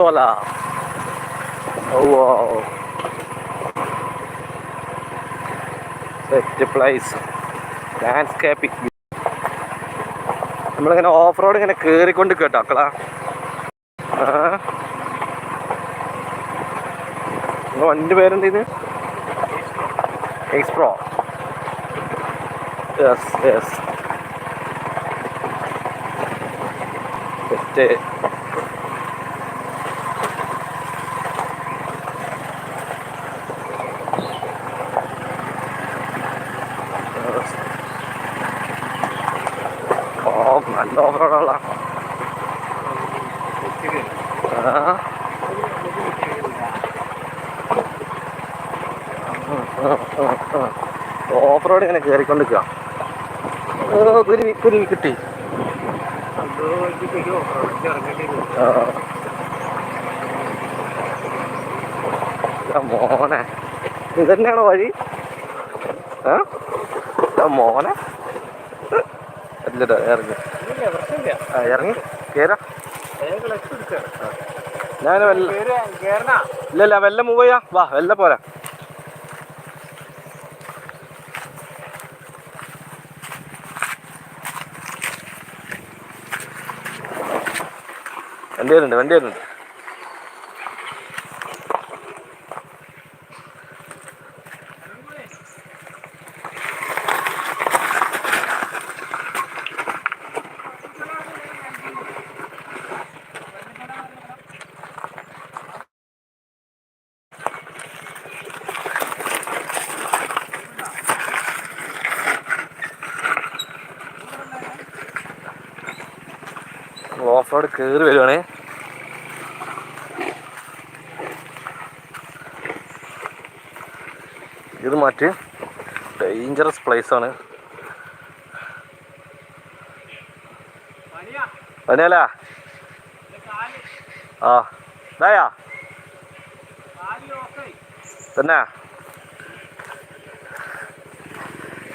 Hola. Oh, wow. Set place landscaping നമ്മളിങ്ങനെ off road ഇങ്ങനെ കയറിക്കൊണ്ട് കേട്ടോ അക്കളാ. വണ്ടി പേരെന്ത് ഇത് എക്സ്പ്രോ യെസ് യെസ് സെറ്റ് ഓ നല്ല ഓഫ് റോഡുള്ള ഓഫ് കയറിക്കൊണ്ട് നിൽക്കുക ഓ കുരുവി കുരുവി കിട്ടി. മോനെ ഇതന്നെയാണോ വഴി? ആ? ആ മോനെ. അല്ലടാ ഇറങ്ങി. ആ ഇറങ്ങി. കേരാ ഞാൻ വല്ല ഇല്ല വെല്ല മൂവ് ചെയ്യാ. വാ വെല്ല പോരാ വണ്ടി വരുന്നുണ്ട് വണ്ടി വരുന്നുണ്ട് റോഡ് കയറി വരുവാണേ. ഇത് മാറ്റി ഡേഞ്ചറസ് പ്ലേസ് ആണ്. പനിയല്ല ആ ഇതായാ. തന്നെ.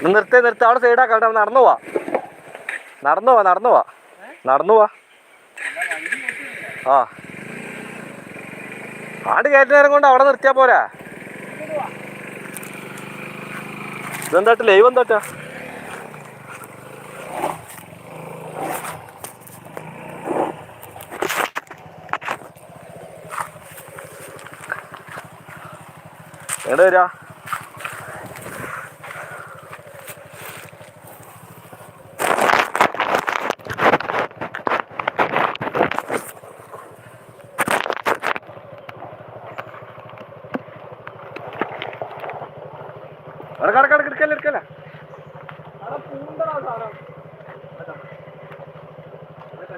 നിർത്തേ നിർത്തേ. അവിടെ സൈഡാക്കാം അവിടെ നടന്നു പോവാ. നടന്നു പോവാ നടന്നു പോവാ. നടന്നു പോവാ. ആ. ആട് നേരം കൊണ്ട് അവിടെ നിർത്തിയാ പോരാ. ഇതെന്താട്ട് ലൈവ് എന്താട്ടാ എവിടെ വരാ അടക്ക അടക്ക അടക്ക എടുക്കല്ല എടുക്കല്ല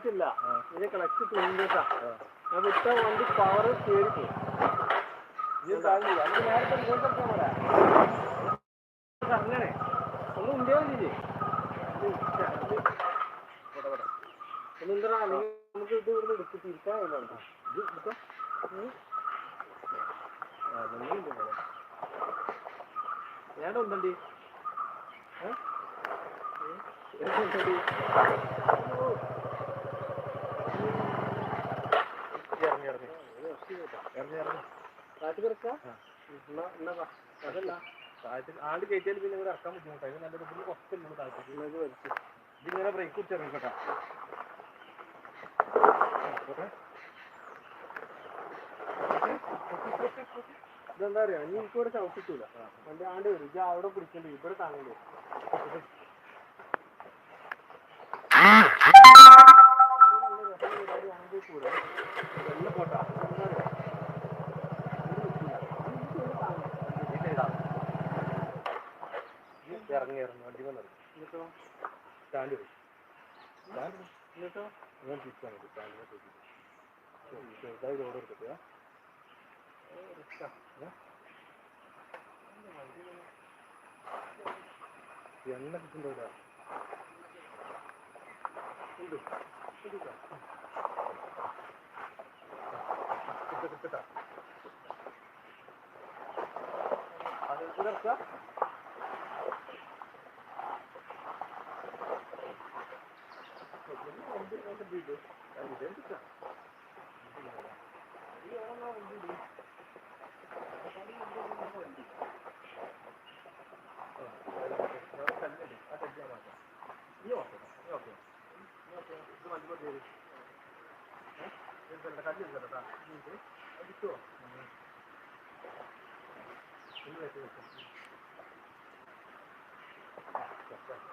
പോയിട്ടില്ല ഇത് ക്ലച്ച് ചെയ്യുന്നതാ ഞാൻ വിട്ട വണ്ടി പവർ കയറി അങ്ങനെ. ഒന്നും ഉണ്ടിയാ മതി. ഒന്നെന്താ നമുക്ക് ഇത് ഇവിടെ എടുത്ത് തിരിക്കാൻ കഴിയില്ല. ഇത് എടുത്തോ? ഞാൻ ഇറങ്ങി ഇറങ്ങി ഇറങ്ങി കാറ്റ് കിടക്കാം എന്നാ എന്നാ വാ. അതല്ല താഴത്തിൽ ആണ്ട് കയറ്റിയാൽ പിന്നെ ഇവിടെ ഇറക്കാൻ ബുദ്ധിമുട്ടായി ഇത് നല്ലത് ഇവിടെ കുറച്ചല്ലേ താഴത്തേക്ക് ഇതിങ്ങനെ ബ്രേക്ക് കുറിച്ച് ഇറങ്ങിക്കോട്ടെ ഇതെന്താ പറയാ ഇനി എനിക്ക് ഇവിടെ ചവിട്ടിട്ടില്ല വണ്ടി ആണ്ട് വരും. ഇത് അവിടെ പിടിക്കണ്ടേ ഇവിടെ താങ്ങണ്ടേ പോയി കൂടെ വെള്ള പോട്ടാ എന്താ അറിയോ? ഇറങ്ങി ഇറങ്ങി വണ്ടി വന്നത് എന്നിട്ടോ സ്റ്റാൻഡ് പോയി ഞാൻ തിരിച്ചാണ് സ്റ്റാൻഡിനെ ചെറുതായി റോഡ് എടുത്തിട്ട് എണ്ണ കിട്ടുന്നുണ്ടോ what did we do? That was Indica.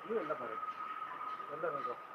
നീ എന്താ പറയും എന്താ നോക്കാം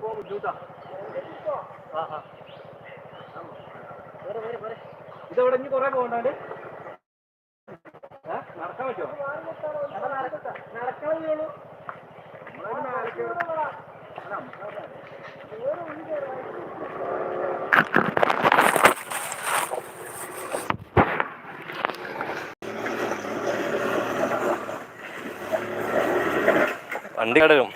പോ ബുദ്ധിമുട്ടാ ഇതവിടെ ഇനി കുറെ പോകണ്ടാണ്ട്? നടക്കാൻ പറ്റുമോ? വണ്ടി കിടക്കും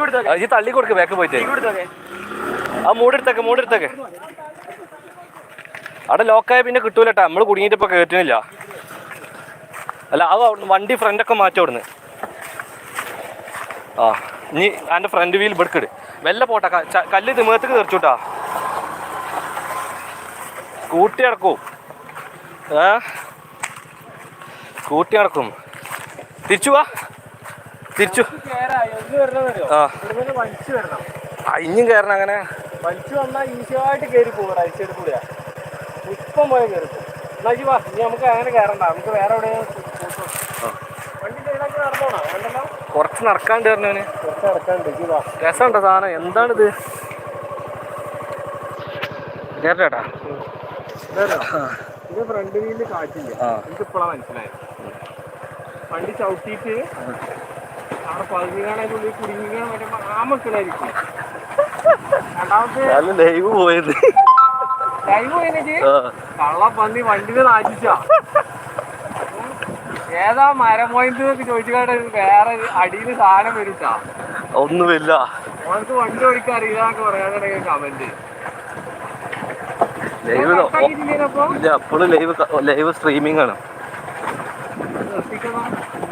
കൊടുത്തോ തള്ളി കൊടുക്ക ബാക്ക് പോയിട്ട്. ആ മൂടെടുത്തേക്ക് മൂടെടുത്തേക്ക് അവിടെ ലോക്കായ പിന്നെ കിട്ടൂലട്ടാ. നമ്മൾ കുടുങ്ങിയിട്ട് ഇപ്പൊ കേട്ടുന്നില്ല അല്ല അത് വണ്ടി ഫ്രണ്ടൊക്കെ മാറ്റി അവിടുന്ന്. ആ ഇനി എന്റെ ഫ്രണ്ട് വീൽ ഇവിടക്കിട് വെല്ല പോട്ടാ കല്ല് തിമേത്തേക്ക് തെറിച്ചുട്ടാ. കൂട്ടി അടക്കും ഏ? കൂട്ടി അടക്കും തിരിച്ചു വാ. തിരിച്ചു. ആ. ഇനിയും കയറണം അങ്ങനെ. വലിച്ചു വന്നാൽ ഈസിയായിട്ട് കയറി പോകും റൈറ്റ് സൈഡിൽ കൂടെയാ ഇപ്പം പോയ കയറി പോകും എന്നാ വാ ഇനി നമുക്ക് അങ്ങനെ കയറണ്ട നമുക്ക് വേറെ എവിടെയും വണ്ടി സൈഡാക്കി നടന്നോണോ? വേണ്ടല്ലോ. കുറച്ച് നടക്കാണ്ട് കയറണവന് രസമുണ്ടോ സാധനം? എന്താണിത്? കേട്ടാ ഇതറിയോ? ഇത് ഫ്രണ്ട് വീലിൽ കാറ്റില്ല? എനിക്ക് ഇപ്പോഴാണ് മനസ്സിലായത്. വണ്ടി ചവിട്ടിയിട്ട് നല്ല ലൈവ് പോയത്. ലൈവ്. കള്ളപ്പന്നി വണ്ടിനെ നാശിച്ച ഏതാ മരം പോയിന്റ് വേറെ അടിയിൽ സാധനം വരിച്ചാ ഒന്നുമില്ല. ഓനക്ക് വണ്ടി ഓടിക്കാൻ അറിയില്ല കമന്റ് ലൈവ് അപ്പോഴും ലൈവ് ലൈവ് സ്ട്രീമിംഗ് ആണ്.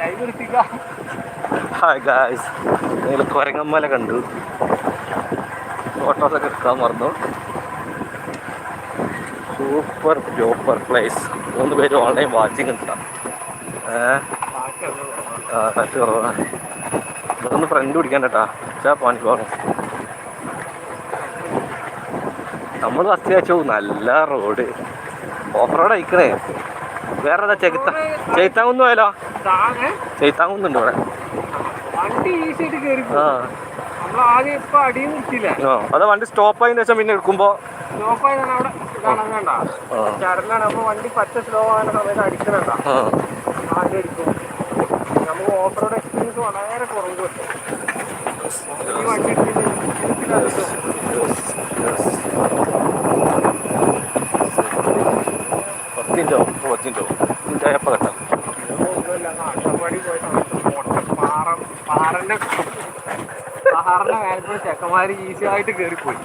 ലൈവ് നിർത്തിക്കാം ഹായ് ഗായ്സ് നിങ്ങൾ കുരങ്ങമ്മല കണ്ടു. ഫോട്ടോസ് ഒക്കെ എടുക്കാൻ മറന്നു. സൂപ്പർ ജോപ്പർ പ്ലേസ് മൂന്ന് പേര് ഓൺലൈൻ വാച്ചിങ് ഉണ്ടാവും കുറവാണ് ഇതൊന്ന് ഫ്രണ്ട് പിടിക്കാൻ കേട്ടാ. ചാ പാനി പോകണം നമ്മൾ ഫസ്റ്റ് വെച്ചു നല്ല റോഡ് ഓഫ് റോഡ് അയക്കണേ വേറെ ഏതാ ചെകുത്ത ചെയ്ത്താങ്കുന്ന് പോയാലോ? ചേത്താങ്കുന്നുണ്ട് ചെയ്ത്താങ്കുന്നുണ്ട് ഇവിടെ. അത് വണ്ടി സ്റ്റോപ്പ് ആയതിനു ശേഷം പിന്നെ എടുക്കുമ്പോ വണ്ടി. പച്ച സ്ലോ ആകുന്ന സമയത്ത് അടിക്കണണ്ട നമുക്ക് ഓഫ് റോഡ് എക്സ്പീരിയൻസ് വളരെ കുറവ് ഈ വണ്ടി പത്തിന്റെ പത്തിന്റെ കെട്ടാം ഒന്നുമില്ല അട്ടപ്പാടി പോയ സമയത്ത് മൊട്ട പാറ പാറന്റെ പാറന്റെ മേലത്തെ ചെക്കന്മാര് ഈസി ആയിട്ട് കയറിപ്പോയി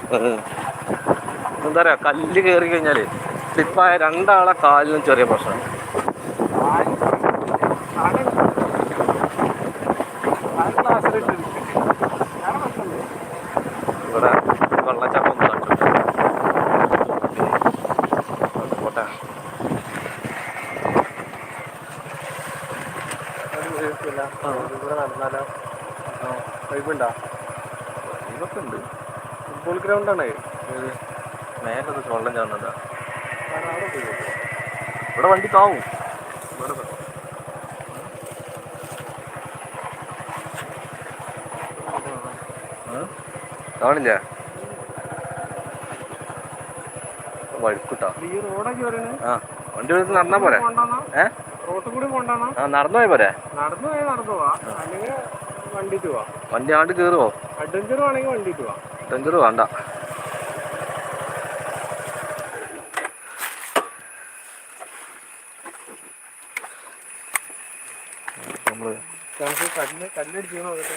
എന്താ പറയാ കല്ല് കയറി കഴിഞ്ഞാൽ സ്ലിപ്പായ രണ്ടാളെ കാലിനും ചെറിയ പ്രശ്നം. ഇവിടെ വെള്ളച്ചാട്ടം ഒന്ന് കാണിച്ചു പോട്ടെ നടന്നാലോ വൈബുണ്ടോ വൈബൊക്കെ ഉണ്ട്. ഫുട്ബോൾ ഗ്രൗണ്ട് ആണ് മേലത് വെള്ളം പോയി ഇവിടെ വണ്ടി താവും. ഇവിടെ കാണില്ലേ വഴുക്കുട്ടാ. ആ വണ്ടി എടുത്ത് നടന്നാ പോരെ? ഏ കൂടി കൊണ്ടാണോ ആ നടന്നു പോയ പോരെ? നടന്നു പോയാൽ നടന്നു പോവാ. അല്ലെങ്കിൽ വണ്ടിട്ട് പോവാ? വണ്ടി ആണ്ട് കയറുമോ അഡ്വഞ്ചർ വേണമെങ്കിൽ വണ്ടിട്ട് പോവാ. ടെഞ്ചർ വേണ്ട. നമുക്ക് കല്ല് കല്ലടിച്ച് നോക്കട്ടെ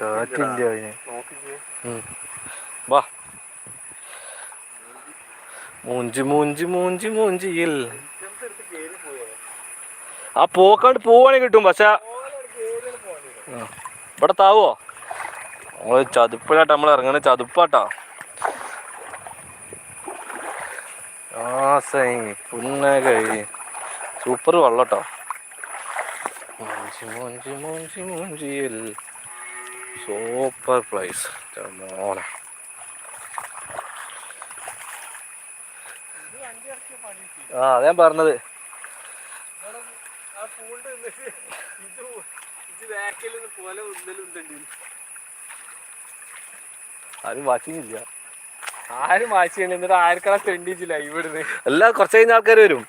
കാറ്റില്ല അതിന്. നോക്കിക്കേ. ഉം. വാ. മൂഞ്ചി മൂഞ്ചി മൂഞ്ചി മൂഞ്ചിയിൽ. ആ പോക്കാണ്ട് പോവാണെങ്കിൽ കിട്ടും പക്ഷെ ആ. ഇവിടെ താവോ? നമ്മൾ ചതുപ്പിലാട്ടാ നമ്മൾ ഇറങ്ങണ ചതുപ്പാട്ടാ. ആസൈ പുന്നകൈ സൂപ്പർ വെള്ളട്ടോ. സൂപ്പർ പ്ലേസ് മോണ ആ അതാ പറഞ്ഞത്. ആ പൂണ്ട് നിന്നിട്ട് ഇത് ഇത് ബാക്കിൽ നിന്ന് പോലെ ഉന്തലുണ്ടെങ്കിൽ ആരും വാച്ചിങ്ങില്ല ആരും വാച്ച് ചെയ്യണം എന്നിട്ട് ആർക്കടാ ചെയ്യില്ല ഇവിടുന്ന് എല്ലാ കുറച്ച് കഴിഞ്ഞ ആൾക്കാർ വരും.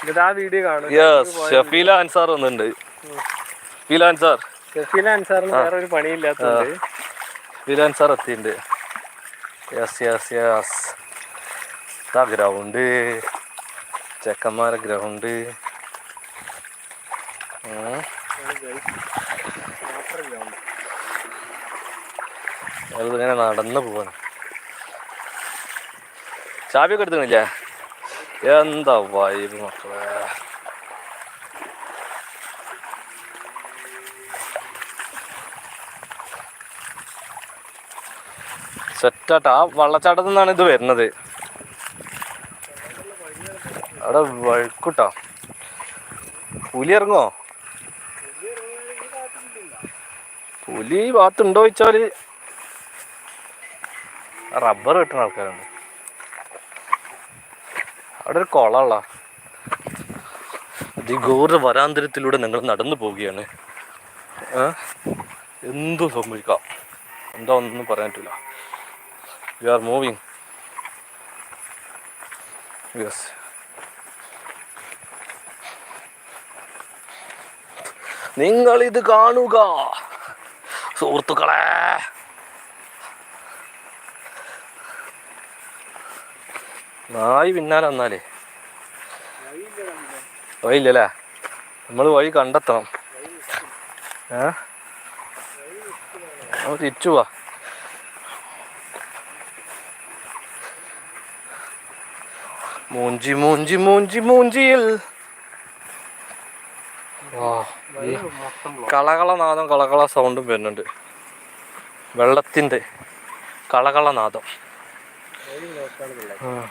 എന്നിട്ട് ആ വീഡിയോ കാണും. യെസ് ഷഫീല അൻസാർ വന്നിട്ടുണ്ട്. ഷഫീല അൻസാർ. ഷഫീല അൻസാറിന് വേറെ ഒരു പണിയില്ലാത്തതുകൊണ്ട്. ഷഫീല അൻസാർ എത്തിയിട്ടുണ്ട്. യെസ് യെസ് യെസ് ഗ്രൗണ്ട് ചെക്കന്മാരെ ഗ്രൗണ്ട് ഇങ്ങനെ നടന്നു പോവാണ്. ചാവിയൊക്കെ എടുത്തുന്നില്ലേ എന്താ വൈബ് മക്കളെ? സെറ്റാട്ട. ആ വള്ളച്ചാട്ടത്തിൽ നിന്നാണ് ഇത് വരുന്നത്. അവിടെ വഴുക്കൂട്ടോ. പുലി ഇറങ്ങോ ഈ ഭാഗത്തുണ്ടോ ചോദിച്ചാൽ? റബ്ബർ കിട്ടുന്ന ആൾക്കാരുണ്ട്. അവിടെ ഒരു കുളമുള്ള അതിഘോര വരാന്തരത്തിലൂടെ നിങ്ങൾ നടന്നു പോവുകയാണ്. എന്തും സംഭവിക്കാം? എന്താ ഒന്നും പറയാൻ പറ്റില്ല വി ആർ മൂവിങ് യെസ് നിങ്ങൾ ഇത് കാണുക. സുഹൃത്തുക്കളെ. നായി പിന്നാലെ വന്നാലേ. വഴിയില്ലല്ലേ? നമ്മൾ വഴി കണ്ടെത്തണം. ഏ? നമ്മൾ തിരിച്ചു പോവാ മൂഞ്ചി മൂഞ്ചി മൂഞ്ചി മൂഞ്ചിയിൽ വാ ഈ മൊത്തം കളകളനാദം കളകള സൗണ്ടും വരുന്നുണ്ട്. വെള്ളത്തിന്റെ കളകളനാദം. നാദം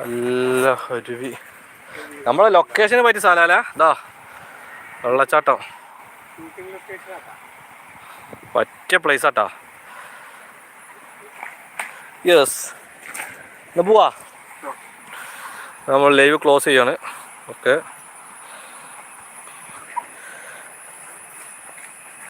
നല്ല അരുവി. നമ്മളെ ലൊക്കേഷന് പറ്റി സ്ഥലമല്ലേ ഇതാ വെള്ളച്ചാട്ടം. പറ്റിയ പ്ലേസ് ആട്ടാ. യെസ് പോവാ? നമ്മൾ ലൈവ് ക്ലോസ് ചെയ്യാണ്. ഓക്കെ